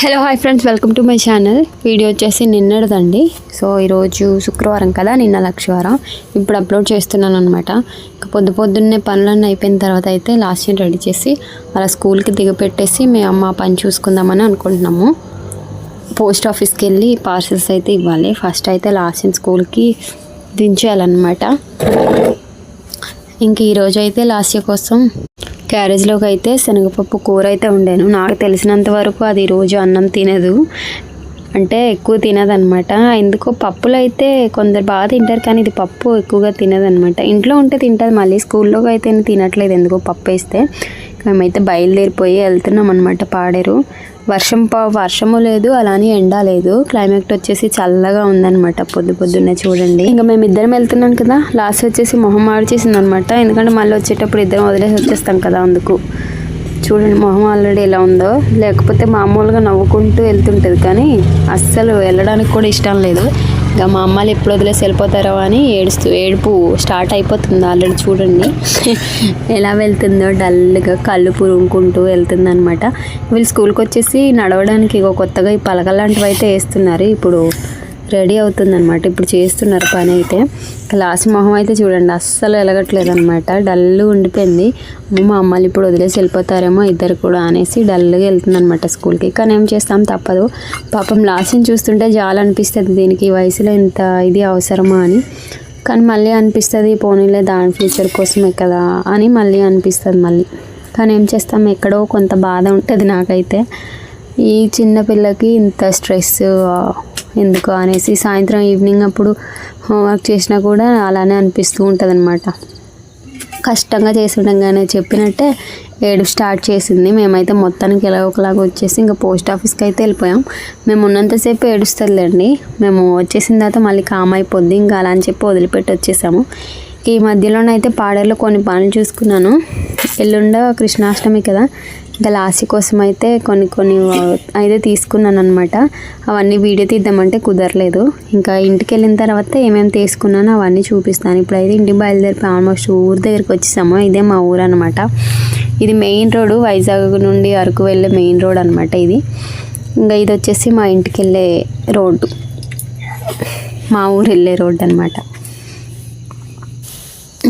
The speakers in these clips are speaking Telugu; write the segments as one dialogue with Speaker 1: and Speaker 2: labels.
Speaker 1: Hello hi friends welcome to my channel video వచ్చేసి నిన్నటిదండి. సో ఈరోజు శుక్రవారం కదా? నిన్న లక్షవారం. ఇప్పుడు అప్లోడ్ చేస్తున్నాను అనమాట ఇంకా పొద్దు పొద్దున్నే పనులన్నీ అయిపోయిన తర్వాత అయితే లాస్ట్ ఇయర్ రెడీ చేసి అలా స్కూల్కి దిగపెట్టేసి మేము అమ్మ పని చూసుకుందామని అనుకుంటున్నాము. పోస్ట్ ఆఫీస్కి వెళ్ళి పార్సల్స్ అయితే ఇవ్వాలి. ఫస్ట్ అయితే లాస్ట్ ఇయర్ స్కూల్కి దించేయాలన్నమాట. ఇంక ఈరోజు అయితే లాస్ట్ ఇయర్ కోసం క్యారేజ్లోకి అయితే శనగపప్పు కూర అయితే ఉండేను నాకు తెలిసినంత వరకు అది రోజు అన్నం తినదు. అంటే ఎక్కువ తినదనమాట ఎందుకో పప్పులు అయితే కొందరు బాగా తింటారు కానీ ఇది పప్పు ఎక్కువగా తినదనమాట ఇంట్లో ఉంటే తింటుంది మళ్ళీ స్కూల్లోకి అయితే తినట్లేదు. ఎందుకో పప్పు వేస్తే. మేమైతే బయలుదేరిపోయి వెళ్తున్నాం అనమాట పాడేరు. వర్షం వర్షము లేదు అలానే ఎండ లేదు. క్లైమేట్ వచ్చేసి చల్లగా ఉందనమాట పొద్దు పొద్దున్నే చూడండి. ఇంకా మేము ఇద్దరం వెళ్తున్నాం కదా. లాస్ట్ వచ్చేసి మొహం ఆడిచేసింది అనమాట ఎందుకంటే మళ్ళీ వచ్చేటప్పుడు ఇద్దరం వదిలేసి వచ్చేస్తాం కదా అందుకు. చూడండి మొహం ఆల్రెడీ ఎలా ఉందో. లేకపోతే మామూలుగా నవ్వుకుంటూ వెళ్తుంటుంది కానీ అస్సలు వెళ్ళడానికి కూడా ఇష్టం లేదు. ఇంకా మా అమ్మాలు ఎప్పుడు వదిలేసి వెళ్ళిపోతారో అని ఏడుస్తూ ఏడుపు స్టార్ట్ అయిపోతుంది ఆల్రెడీ చూడండి. ఎలా వెళ్తుందో డల్గా కళ్ళు పురుముకుంటూ వెళ్తుంది అనమాట వీళ్ళు స్కూల్కి వచ్చేసి నడవడానికి ఇగో కొత్తగా ఈ పలక లాంటివి అయితే వేస్తున్నారు. ఇప్పుడు రెడీ అవుతుందన్నమాట. ఇప్పుడు చేస్తున్నారు పని అయితే. లాస్ట్ మొహం అయితే చూడండి అస్సలు వెలగట్లేదు అనమాట డల్ ఉండిపోయింది మా అమ్మాయిలు ఇప్పుడు వదిలేసి వెళ్ళిపోతారేమో ఇద్దరు కూడా అనేసి డల్గా వెళ్తుందనమాట స్కూల్కి. కానీ ఏం చేస్తాం తప్పదు. పాపం లాస్ట్ని చూస్తుంటే జాలి అనిపిస్తుంది దీనికి ఈ వయసులో ఇంత ఇది అవసరమా అని. కానీ మళ్ళీ అనిపిస్తుంది పోనీలే దాని ఫ్యూచర్ కోసమే కదా అని మళ్ళీ అనిపిస్తుంది మళ్ళీ. కానీ ఏం చేస్తాం ఎక్కడో కొంత బాధ ఉంటుంది నాకైతే. ఈ చిన్న పిల్లకి ఇంత స్ట్రెస్ ఎందుకు అనేసి సాయంత్రం ఈవినింగ్ అప్పుడు హోంవర్క్ చేసినా కూడా అలానే అనిపిస్తూ ఉంటుంది అనమాట కష్టంగా చేసి చెప్పినట్టే ఏడు స్టార్ట్ చేసింది. మేమైతే మొత్తానికి ఎలా ఒకలాగా వచ్చేసి ఇంకా పోస్ట్ ఆఫీస్కి అయితే వెళ్ళిపోయాం. మేము ఉన్నంతసేపు ఏడుస్తుందిలేండి. మేము వచ్చేసిన తర్వాత మళ్ళీ కామ్ అయిపోద్ది. ఇంకా అలా అని చెప్పి వదిలిపెట్టి వచ్చేసాము. ఈ మధ్యలోనైతే పాడేరులో కొన్ని పనులు చూసుకున్నాను. ఎల్లుండ కృష్ణాష్టమి కదా. ఇంకా లాస్ట్ కోసం అయితే కొన్ని కొన్ని అయితే తీసుకున్నాను అనమాట అవన్నీ వీడియో తీద్దామంటే కుదరలేదు. ఇంకా ఇంటికి వెళ్ళిన తర్వాత ఏమేమి తీసుకున్నానో అవన్నీ చూపిస్తాను. ఇప్పుడైతే ఇంటికి బయలుదేరిపి ఆల్మోస్ట్ ఊరు దగ్గరికి వచ్చేసాము. ఇదే మా ఊరు అనమాట ఇది మెయిన్ రోడ్ వైజాగ్ నుండి అరకు వెళ్ళే మెయిన్ రోడ్ అనమాట ఇది. ఇంకా ఇది వచ్చేసి మా ఇంటికి వెళ్ళే రోడ్డు. మా ఊరు వెళ్ళే రోడ్డు అనమాట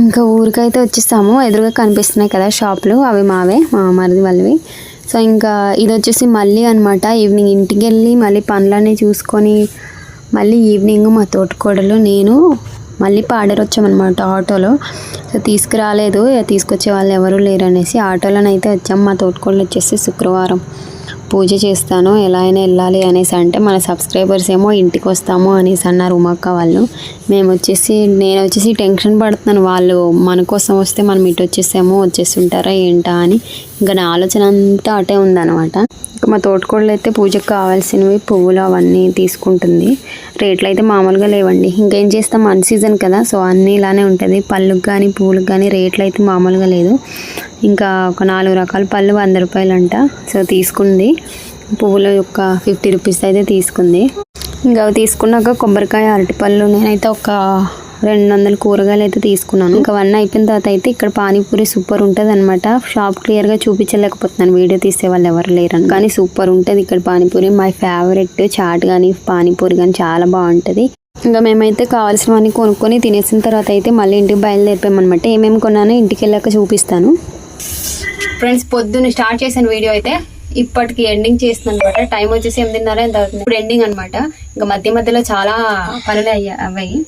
Speaker 1: ఇంకా ఊరికైతే వచ్చేస్తాము. ఎదురుగా కనిపిస్తున్నాయి కదా షాపులు. అవి మావే మా మరిది వాళ్ళవి. సో ఇంకా ఇది వచ్చేసి మళ్ళీ అనమాట ఈవినింగ్ ఇంటికి వెళ్ళి మళ్ళీ పనులన్నీ చూసుకొని మళ్ళీ ఈవినింగ్ మా తోటకోడలు నేను మళ్ళీ పాడేరు వచ్చామన్నమాట ఆటోలో. సో తీసుకురాలేదు. తీసుకొచ్చే వాళ్ళు ఎవరు లేరు అనేసి ఆటోలోనైతే వచ్చాము మా తోటకోడలు వచ్చేసి శుక్రవారం. పూజ చేస్తాను ఎలా అయినా వెళ్ళాలి అనేసి అంటే మన సబ్స్క్రైబర్స్ ఏమో ఇంటికి వస్తాము అనేసి అన్నారు ఉమక్క వాళ్ళు. మేము వచ్చేసి నేను వచ్చేసి టెన్షన్ పడుతున్నాను. వాళ్ళు మన కోసం వస్తే మనం ఇటు వచ్చేసామో వచ్చేస్తుంటారా ఏంటా అని. ఇంకా నా ఆలోచన అంతా అటే ఉందన్నమాట. మా తోటకోళ్ళు అయితే పూజకు కావాల్సినవి పువ్వులు అవన్నీ తీసుకుంటుంది. రేట్లు అయితే మామూలుగా లేవండి. ఇంకేం చేస్తాం? అన్ సీజన్ కదా సో అన్నీ ఇలానే ఉంటుంది. పళ్ళుకి కానీ పువ్వులకు కానీ రేట్లు అయితే మామూలుగా లేదు. ఇంకా ఒక నాలుగు రకాల పళ్ళు వంద రూపాయలు అంట సో తీసుకుంది. పువ్వుల యొక్క ఫిఫ్టీ రూపీస్ అయితే తీసుకుంది. ఇంకా అవి తీసుకున్నాక కొబ్బరికాయ అరటిపళ్ళు నేనైతే ఒక రెండు వందల కూరగాయలు అయితే తీసుకున్నాను. ఇంకా అవన్నీ అయిపోయిన తర్వాత అయితే ఇక్కడ పానీపూరి సూపర్ ఉంటుంది అనమాట షాప్ క్లియర్గా చూపించలేకపోతున్నాను. వీడియో తీసే వాళ్ళు ఎవరు లేరు కానీ సూపర్ ఉంటుంది ఇక్కడ పానీపూరి. మై ఫేవరెట్ చాట్ కానీ పానీపూరి కానీ చాలా బాగుంటుంది. ఇంకా మేమైతే కావాల్సినవన్నీ కొనుక్కొని తినేసిన తర్వాత అయితే మళ్ళీ ఇంటికి బయలుదేరిపోయామన్నమాట. ఏమేమి కొన్నానో ఇంటికి వెళ్ళాక చూపిస్తాను. ఫ్రెండ్స్ పొద్దున్న స్టార్ట్ చేసిన వీడియో అయితే ఇప్పటికి ఎండింగ్ చేస్తుంది అనమాట. టైం వచ్చేసి ఎనిమిదిన్నర ఎంత అవుతుంది ఇప్పుడు ఎండింగ్ అనమాట. ఇంకా మధ్య మధ్యలో చాలా పనులు అయ్యా అవ్వాయి.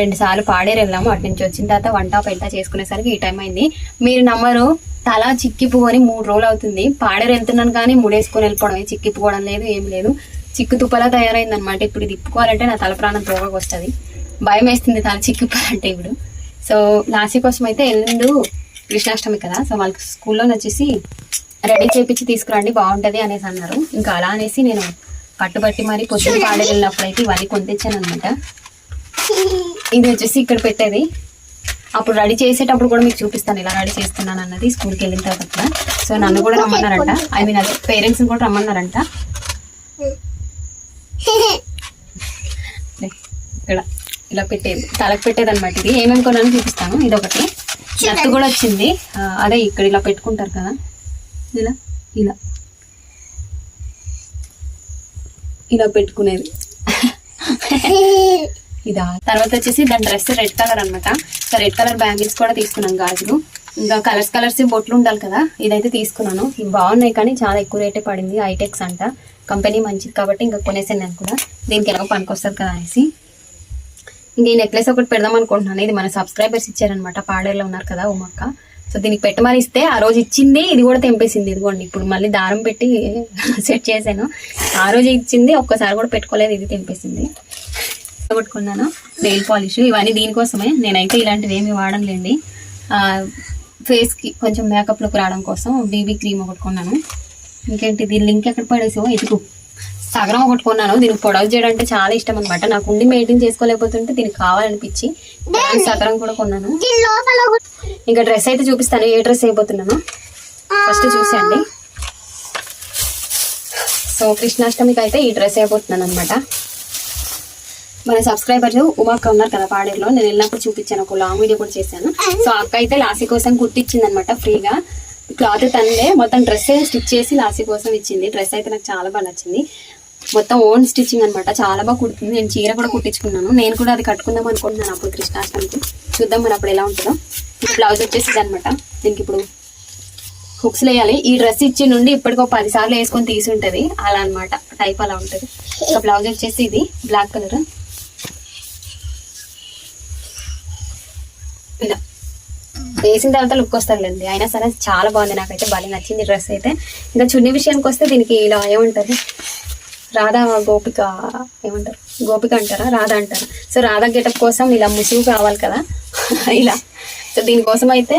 Speaker 1: రెండు సార్లు పాడేరు వెళ్ళాము అటు నుంచి వచ్చిన తర్వాత వంట పెంట చేసుకునేసరికి ఈ టైం అయింది. మీరు నమ్మరు తల చిక్కిపోని మూడు రోజులు అవుతుంది. పాడేరు వెళ్తున్నాను కానీ ముడేసుకొని వెళ్ళిపోవడం చిక్కిపోవడం లేదు ఏం లేదు. చిక్కు తుప్పలా తయారైంది అనమాట ఇప్పుడు ఇది తిప్పుకోవాలంటే నా తల ప్రాణం తోగకు వస్తుంది. భయం వేస్తుంది తల చిక్కిపోవాలంటే ఇప్పుడు. సో నాసి కోసం అయితే ఎల్లుండు కృష్ణాష్టమి కదా. సో వాళ్ళకి స్కూల్లో వచ్చేసి రెడీ చేపించి తీసుకురండి బాగుంటుంది అనేసి అన్నారు. ఇంకా అలా అనేసి నేను పట్టుబట్టి మరి పొద్దున పాడే వెళ్ళినప్పుడు అయితే ఇవన్నీ కొనితెచ్చాను అనమాట ఇది వచ్చేసి ఇక్కడ పెట్టేది. అప్పుడు రెడీ చేసేటప్పుడు కూడా మీకు చూపిస్తాను ఇలా రెడీ చేస్తున్నాను అన్నది స్కూల్కి వెళ్ళిన తర్వాత సో నన్ను కూడా రమ్మన్నారంట. ఐ మీన్ అదే పేరెంట్స్ని కూడా రమ్మన్నారంట. ఇక్కడ ఇలా పెట్టేది తలకు పెట్టేది అనమాట ఇది. ఏమేమి కొన్నాను చూపిస్తాను. ఇది ఒకటి నట్టు కూడా వచ్చింది. అదే ఇక్కడ ఇలా పెట్టుకుంటారు కదా. ఇలా ఇలా. ఇలా పెట్టుకునేది. ఇదా. తర్వాత వచ్చేసి దాని డ్రెస్ రెడ్ కలర్ అనమాట సో రెడ్ కలర్ బ్యాంగిల్స్ కూడా తీసుకున్నాను గాజులు. ఇంకా కలర్స్ కలర్స్ బొట్లు ఉండాలి కదా ఇదైతే తీసుకున్నాను. ఇవి బాగున్నాయి కానీ చాలా ఎక్కువ రేటే పడింది. ఐటెక్స్ అంట. కంపెనీ మంచిది కాబట్టి ఇంకా కొనేసాను నేను కూడా. దీనికి ఎలాగో పనికొస్తుంది కదా అనేసి. ఇంక ఈ నెక్లెస్ ఒకటి పెడదాం అనుకుంటున్నాను. ఇది మన సబ్స్క్రైబర్స్ ఇచ్చారనమాట పాడేరులో ఉన్నారు కదా ఉమక్క. సో దీనికి పెట్టమని ఇస్తే ఆ రోజు ఇచ్చింది ఇది కూడా తెంపేసింది. ఇదిగోండి ఇప్పుడు మళ్ళీ దారం పెట్టి సెట్ చేశాను. ఆ రోజు ఇచ్చింది ఒక్కసారి కూడా పెట్టుకోలేదు ఇది తెంపేసింది. కొట్టుకున్నాను నెయిల్ పాలిష్. ఇవన్నీ దీనికోసమే. నేనైతే ఇలాంటివి ఏమి వాడనులేండి. ఫేస్కి కొంచెం మేకప్లోకి రావడం కోసం బీబీ క్రీమ్ ఒకటి కొన్నాను. ఇంకేంటి దీని లింక్ ఎక్కడ పడేసావో? ఎదుగు సగరం ఒకటి కొన్నాను. దీనికి పొడవు చేయడం అంటే చాలా ఇష్టం అనమాట నాకు ఉండి మెయింటైన్ చేసుకోలేకపోతుంటే దీనికి కావాలనిపించి సగరం కూడా కొన్నాను. ఇంకా డ్రెస్ అయితే చూపిస్తాను. ఏ డ్రెస్ అయిపోతున్నాను ఫస్ట్ చూసేయండి. సో కృష్ణాష్టమికి అయితే ఈ డ్రెస్ అయిపోతున్నాను అనమాట మన సబ్స్క్రైబర్స్ ఉమాక్క ఉన్నారు కదా పాడేరులో. నేను వెళ్ళినప్పుడు చూపించాను. ఒక లాంగ్ వీడియో కూడా చేశాను. సో అక్క అయితే లాసీ కోసం కుట్టించింది అనమాట ఫ్రీగా. క్లాత్ తనదే మొత్తం డ్రెస్ స్టిచ్ చేసి లాసీ కోసం ఇచ్చింది. డ్రెస్ అయితే నాకు చాలా బాగా నచ్చింది. మొత్తం ఓన్ స్టిచ్చింగ్ అనమాట చాలా బాగా కుడుతుంది నేను చీర కూడా కుట్టించుకున్నాను. నేను కూడా అది కట్టుకుందాం అనుకుంటున్నాను అప్పుడు కృష్ణాష్టమికి. చూద్దాం మరి అప్పుడు ఎలా ఉంటుందో. బ్లౌజ్ వచ్చేసి అనమాట దీనికి ఇప్పుడు హుక్స్ వేయాలి. ఈ డ్రెస్ ఇచ్చి నుండి ఇప్పటికో పది సార్లు వేసుకొని తీసి ఉంటుంది. అలా అన్నమాట. టైప్ అలా ఉంటుంది. ఇంకా బ్లౌజ్ వచ్చేసి ఇది. Black colour. ఇలా. వేసిన తర్వాత లుక్ వస్తుందిలేండి. అయినా సరే చాలా బాగుంది. నాకైతే బాగా నచ్చింది డ్రెస్ అయితే. ఇంకా చున్నీ విషయానికి వస్తే దీనికి ఇలా ఏమంటారు రాధా గోపిక ఏమంటారు? గోపిక అంటారా? రాధా అంటారా. సో రాధా గెటప్ కోసం ఇలా ముసుగు కావాలి కదా. ఇలా. సో దీనికోసం అయితే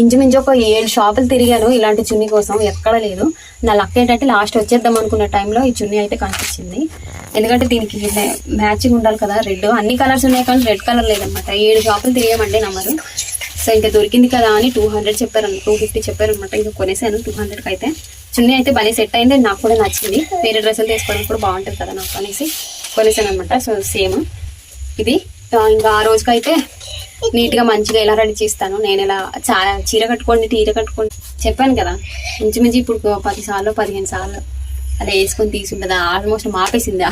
Speaker 1: ఇంచుమించు ఒక ఏడు షాపులు తిరిగాను. ఇలాంటి చున్నీ కోసం ఎక్కడ లేదు. నా లక్ ఏంటంటే లాస్ట్ వచ్చేద్దాం అనుకున్న టైంలో ఈ చున్నీ అయితే కనిపించింది. ఎందుకంటే దీనికి మ్యాచింగ్ ఉండాలి కదా రెడ్. అన్ని కలర్స్ ఉన్నాయి కానీ రెడ్ కలర్ లేదనమాట ఏడు షాపులు తిరిగామండి నమ్మరు సో ఇంకా దొరికింది కదా అని టూ హండ్రెడ్ చెప్పారు టూ ఫిఫ్టీ చెప్పారు అనమాట ఇంకా కొనేసాను టూ హండ్రెడ్కి అయితే. చున్నీ అయితే భలే సెట్ అయింది. నాకు కూడా నచ్చింది. వేరే డ్రెస్సులు తీసుకోవడం కూడా బాగుంటుంది కదా నాకు అనేసి కొనేసాను అనమాట సో సేమ్ ఇది. ఇంకా ఆ రోజుకైతే నీట్గా మంచిగా ఎలా రెడీ చేస్తాను నేను ఇలా చాలా చీర కట్టుకోండి చీర కట్టుకోండి. చెప్పాను కదా ఇంచుమించు ఇప్పుడు పది సార్లు పదిహేను సార్లు అలా వేసుకొని తీసుంటుందా. ఆల్మోస్ట్ మాపేసిందా.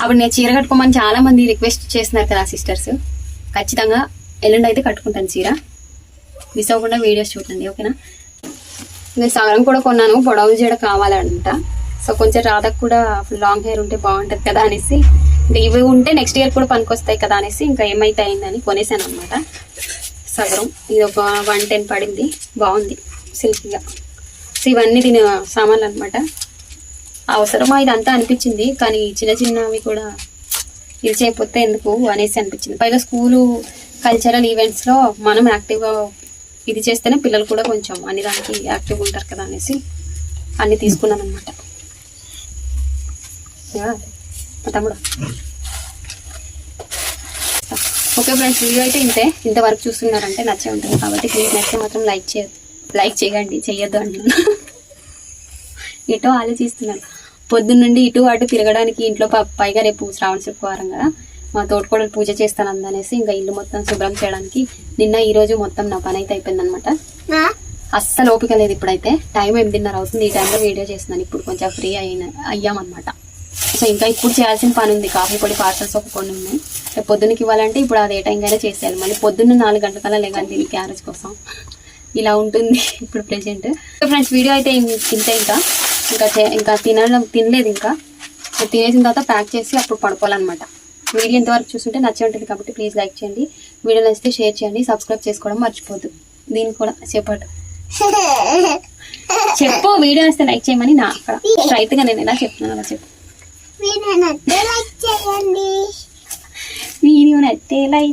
Speaker 1: అప్పుడు నేను చీర కట్టుకోమని చాలా మంది రిక్వెస్ట్ చేస్తున్నారు కదా సిస్టర్స్. ఖచ్చితంగా ఎల్లుండి అయితే కట్టుకుంటాను చీర. మిస్ అవ్వకుండా వీడియోస్ చూడండి ఓకేనా? నేను సగం కూడా కొన్నాను పొడవు జడ కావాలంట. సో కొంచెం రాధకు కూడా లాంగ్ హెయిర్ ఉంటే బాగుంటుంది కదా అనేసి ఇంకా ఇవి ఉంటే నెక్స్ట్ ఇయర్ కూడా పనికొస్తాయి కదా అనేసి ఇంకా ఏమైతే అయిందని కొనేసాను అనమాట సగరం. ఇది ఒక వన్ టెన్ పడింది. బాగుంది. సిల్క్గా. సో ఇవన్నీ దీని సామాన్లు అనమాట అవసరమా? ఇదంతా అనిపించింది. కానీ చిన్న చిన్నవి కూడా ఇది చేయకపోతే ఎందుకు అనేసి అనిపించింది. పైగా స్కూలు కల్చరల్ ఈవెంట్స్లో మనం యాక్టివ్గా ఇది చేస్తేనే పిల్లలు కూడా కొంచెం అన్ని దానికి యాక్టివ్గా ఉంటారు కదా అనేసి అన్నీ తీసుకున్నాను అనమాట తమ్ముడు. ఓకే ఫ్రెండ్స్ వీడియో అయితే ఇంతే. ఇంతవరకు చూస్తున్నారంటే నచ్చే ఉంటుంది. కాబట్టి ప్లీజ్ నచ్చితే మాత్రం లైక్ చే లైక్ చేయండి. చెయ్యొద్దు అంటున్నాను ఎటో ఆలోచిస్తున్నాను పొద్దున్న నుండి ఇటు అటు తిరగడానికి ఇంట్లో పైగా రేపు శ్రావణ శుక్రవారం కదా. మా తోటకోడలు పూజ చేస్తాను అందనేసి ఇంకా ఇల్లు మొత్తం శుభ్రం చేయడానికి నిన్న ఈ రోజు మొత్తం నా పని అయితే అయిపోయిందనమాట అస్సలు ఓపిక లేదు ఇప్పుడైతే. టైం ఎనిమిదిన్నర అవుతుంది. ఈ టైంలో వీడియో చేస్తున్నాను. ఇప్పుడు కొంచెం ఫ్రీ అయిన అయ్యామన్నమాట. సో ఇంకా ఇప్పుడు చేయాల్సిన పని ఉంది. కాఫీ పొడి పార్సల్స్ ఒక కొన్ని ఉన్నాయి. రేపు పొద్దున్నకి ఇవ్వాలంటే ఇప్పుడు అది ఏ టైంకైనా చేసేయాలి. మళ్ళీ పొద్దున్న నాలుగు గంటలకల్లా లేగాలి దీనికి క్యారేజ్ కోసం. ఇలా ఉంటుంది ఇప్పుడు ప్రెసెంట్ ఫ్రెండ్స్ వీడియో అయితే ఇంతే ఇంకా. ఇంకా ఇంకా తినడం తినలేదు ఇంకా. తినేసిన తర్వాత ప్యాక్ చేసి అప్పుడు పడుకోవాలన్నమాట. వీడియో ఇంతవరకు చూస్తుంటే నచ్చే ఉంటుంది కాబట్టి ప్లీజ్ లైక్ చేయండి. వీడియో నచ్చితే షేర్ చేయండి. సబ్స్క్రైబ్ చేసుకోవడం మర్చిపోద్దు దీనికి కూడా చెప్పటు చెప్పు వీడియో వస్తే లైక్ చేయమని నా అక్కడ రైతుగా నేను ఎలా చెప్తున్నాను అలా చెప్పు.
Speaker 2: వీడియో నచ్చితే లైక్ చేయండి.
Speaker 1: వీడియో నచ్చితే లైక్